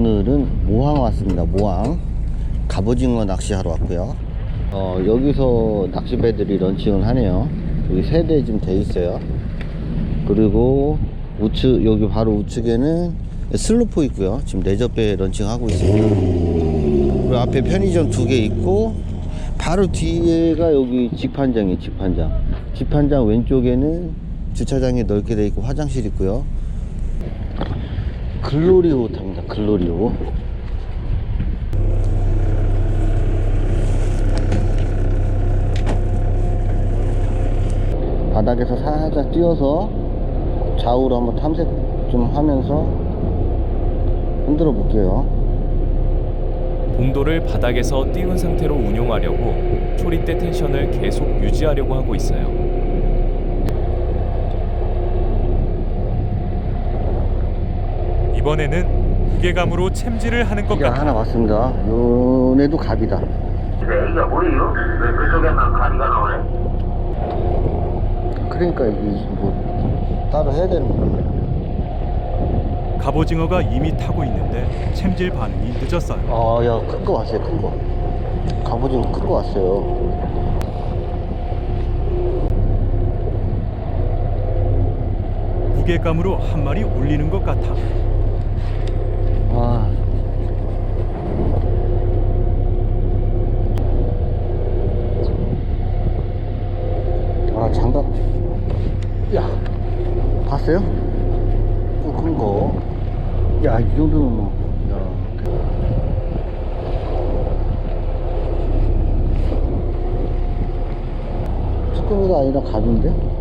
오늘은 모항 왔습니다. 모항 갑오징어 낚시하러 왔고요. 어, 여기서 낚시배들이 런칭을 하네요. 여기 세대 지금 돼 있어요. 그리고 우측 여기 바로 우측에는 슬로프 있고요. 지금 레저배 런칭하고 있습니다. 그리고 앞에 편의점 두 개 있고 바로 뒤에가 여기 직판장이에요. 직판장. 직판장 왼쪽에는 주차장이 넓게 돼 있고 화장실 있고요. 글로리오 탑니다. 글로리오. 바닥에서 살짝 뛰어서 좌우로 한번 탐색 좀 하면서 흔들어 볼게요. 봉도를 바닥에서 띄운 상태로 운용하려고 초리대 텐션을 계속 유지하려고 하고 있어요. 이번에는 무게감으로 챔질을 하는 것 야, 같아. 하나 왔습니다. 요네도 갑이다. 네, 이게 뭐예요? 왜 그쪽에만 가리가 나오네? 그러니까 이게 뭐 따로 해야 되는 거야. 갑오징어가 이미 타고 있는데 챔질 반응이 늦었어요. 아, 야, 큰 거 왔어요, 큰 거. 갑오징어 큰거 왔어요. 무게감으로 한 마리 올리는 것 같아. 아. 아, 장갑. 야, 봤어요? 또큰 거. 야, 이 정도면 뭐. 야. 쭈꾸미가 아니라 갑인데?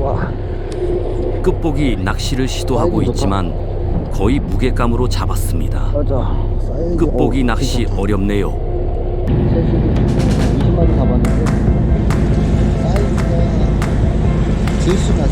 와. 끝보기 낚시를 시도하고 있지만 거의 무게감으로 잡았습니다. 끝보기 어, 낚시. 어렵네요. 셋이 20마리 잡았는데 사이즈가 질수 가